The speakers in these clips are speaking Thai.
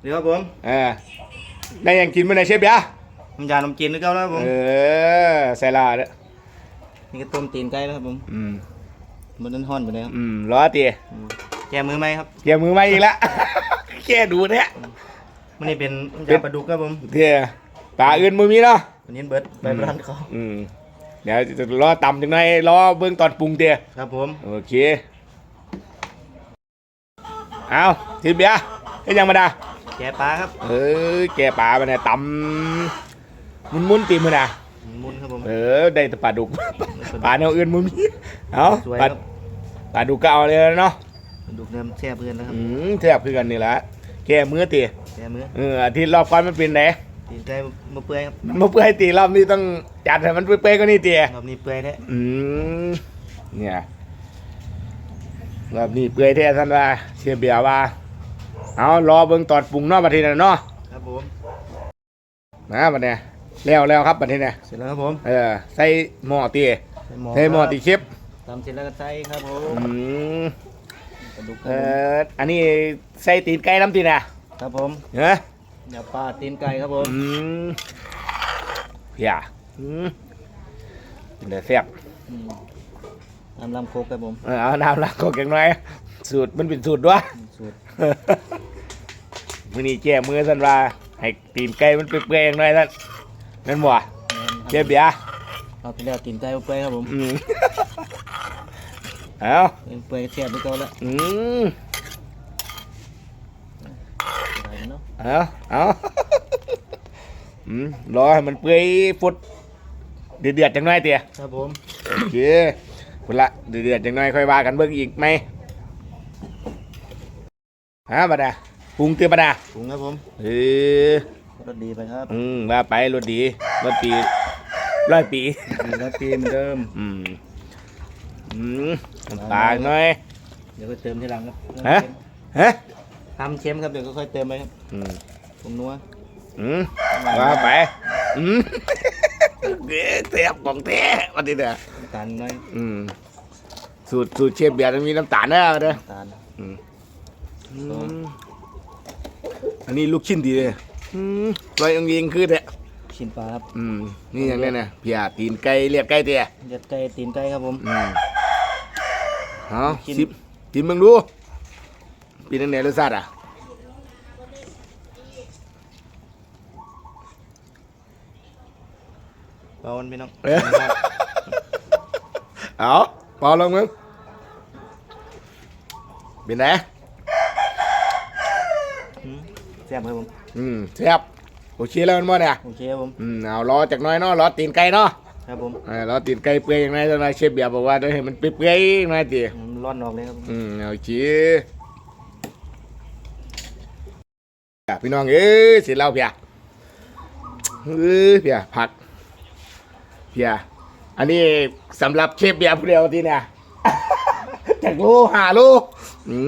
เดี๋ยวครับผมเออได้ยังกินเมื่อไหร่เชฟเบียร์น้ำยาขนมจีนนึกเอาแล้วครับผม เออใส่ลาเด้อนี่ก็ต้มตีนไก่แล้วครับผมอืมมันนั้นห่อนไปเลยครับอืมรอตีอืมแกมือไหมครับเกี่ยมือมาอีกแล้วแค่ดูเนี่ยมันนี่เป็นน้ำเป็ยานปลาดุกครับผมเที่ยปลาอื่นมือมีเนาะวันนี้เบิร์ดไปร้านเขาอืมเดี๋ยวจะรอต่ำจังหน่อยรอเบื้องตอนปรุงเตี้ยครับผม โอเค เอาทีเบียร์ให้ยังมาดา แกะปลาครับ เออแกปลาไปเนี่ยตำมุนมุนๆตีมือนะมุนครับผมเออได้แต่ปลาดุกปลาแนวอื่นมุมนี้เอาสวยปลาครับปลาดุกก็เอาเลยเนาะปลาดุกเนี่ยแซ่บเพื่อนนะครับอืมแซ่บคือกันนี่แหละแกมือตีแกมือเอออาทิตย์รอบก่อนมันเป็นไหนตีนไก่มาเปื่อยครับมันมาเปื่อยตีรอบนี้ต้องจัดให้มันเปื่อยๆก็นี่ตีรอบนี้เปื่อยแท้อืมเนี่ยรอบนี้เปื่อยแท้ท่านว่าเชียเบียร์ว่า เอารอเบิ่งตอนปรุงเนาะบัดทีนั้นเนาะครับผมนะบัดเนี่ยแล้วแล้วครับบัดทีเนี่ยเสร็จแล้วครับผมเออใส่หม้อตีใส่หม้อใส่หม้อตีเชฟตำเสร็จแล้วก็ใส่ครับผมอืมปลาดุกคเอรับผมออันนี้ใส่ตีนไก่น้ำตีน่ะครับผมเฮ้ยเดี๋ยวปลาตีนไก่ครับผมอืมเพียอืมเดี๋ยวแซ่บอืมน้ำลำโคกครับผม เออเอาน้ำละก็เก่งหน่อยสูตรมันเป็นสูตรด้วยสูตร มือนี้แก้มือสันว่าให้ตีนไก่มันเปื่อยๆอย่างหน่อยท่านนั่นบ่แม่นครับเจ็บเบียร์เอาไปแล้วตีนไก่เปื่อยครับผมอืมเอาเปื่อยแซ่บไปก่อนละอืมได้เนาะเอาเอาอืมรอให้มันเปื่อยฟุดเดือดๆจังหน่อยเตี๋ยครับผมโอเคพุ่นละเดือดๆจังหน่อยค่อยว่ากันเบิ่งอีกไหมฮะบัดน่ะ ปรุงเตี้ยบัดน่ะปรุงครับผมเออรสดีไปครับอืมว่าไปรถดีรถปีร้อยปีดีรสดีเหมือนเดิม อืมอืมน้ำตาลหน่อยเดี๋ยวก็เติมทีหลังครับฮะฮะทำเค็มครับเดี๋ยวก็ค่อยเติมไปครับอืมผงนัวอืมว่าไปอืมเด้เสียบของแท้วันนี้เด้อน้ำตาลน้อยอืมสูตรสูตรเชฟเบียร์ต้องมีน้ำตาลนะเด้อน้ำตาลอืม อืม อันนี้ลูกชิ้นดีเลยอืมลอยองยิงคือเด้อชิ้นปลาครับอืมนี่อย่างนี้นะเพียตีนไก่เลียดไก่เตี้ยเลือดไก่ตีนไก่ครับผม อืมเอากินสิบกินมึงดูปีนั้นไหนรสชาติอะเบามันไปน้องเอ้ยเอาเปล่าลงมึงเป็นไงอืม แซ่บครับผมอืมแซ่บโอเคแล้วมันบ่เนี่ยโอเคครับผมอืมเอารอจากหน้อยเนาะรอตีนไก่เนาะครับผมเออรอตีนไก่เปื่อยอย่างไรตอนนั้นเชฟเบียร์บอกว่าเดี๋ยวให้มันเปื่อยๆอย่างไรตีอืมร้อนออกเลยครับผมอืมเอาชีอะพี่น้องเอ้ยเสร็จแล้วเพียเอ้ยเพียผักเพียอันนี้สำหรับเชฟเบียร์ผู้เดียวที่เนี่ย จากโลหาโลอื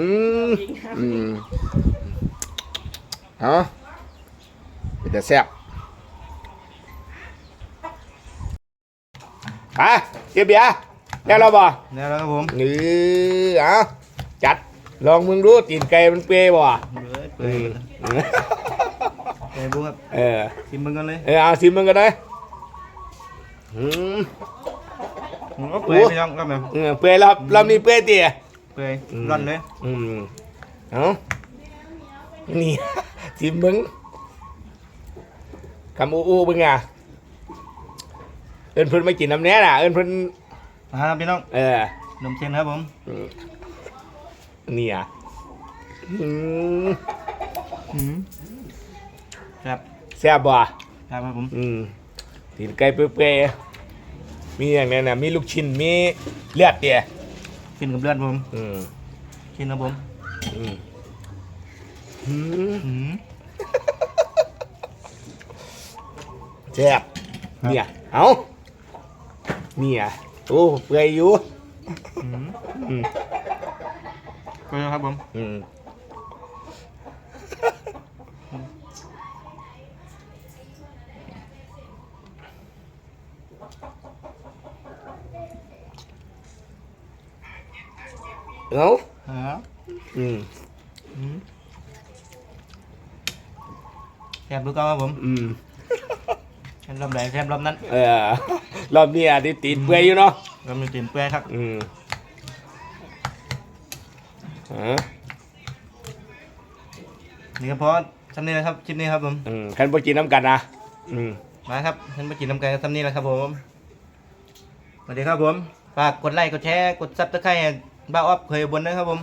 มอืม เอาเป็นแต่แซ่บไปเชฟเบียร์ได้แล้วบ่แล้วแล้วครับผมนี่เอาจัดลองมึงดูตีนไก่มันเปรี้ยบ่เปื่อยเปื่อยเปื่อยบุ้งครับเออชิมมันกันเลยเออเอาซิมมึงกันเลยอืมอืมก็เปื่อยไปน้องครับแม่เออเปรี้ยรอบรอบนี้เปรี้ยเตี๋ยเปื่อยร้อนเลยอืมเอา นี่ซิมมึงคำอู้อู้มึงอะเอิ้นเพิ่นมากินน้ำเนี้ยน่ะ เอิ้นเพิ่นมาครับพี่น้องเออนมเส้นครับผมอืมนี่อะอืมอืมครับแซ่บบ่ครับครับผมอืมตีนไก่เปื่อยๆมีอย่างนี้นะมีลูกชิ้นมีเลือดเตี๋ยกินกับเลือดผมอืมกินครับผมอืมอืมอืม แซ่บเนี่ยเอาเนี่ยโอ้เปื่อยอยู่อืมอืมก็ครับผมอืมเอาครับอืมอืม แซมดูก่อนครับผมอืมแซมรอบไหนแซมรอบนั้นเออรอบนี้อะที่ตีนเปื่อยอยู่เนาะรอบนี้ตีนเปื่อยครับอืมฮะนี่ก็พอทำนี่นะครับคลิปนี้ครับผมอืมคันบ่กินน้ำกันนะอืมมาครับฉันมากินน้ำกันกับทำนี่แหละครับผมสวัสดีครับผมฝากกดไลค์กดแชร์กดซับสไครต์บ้าออฟเคยบนนะครับผม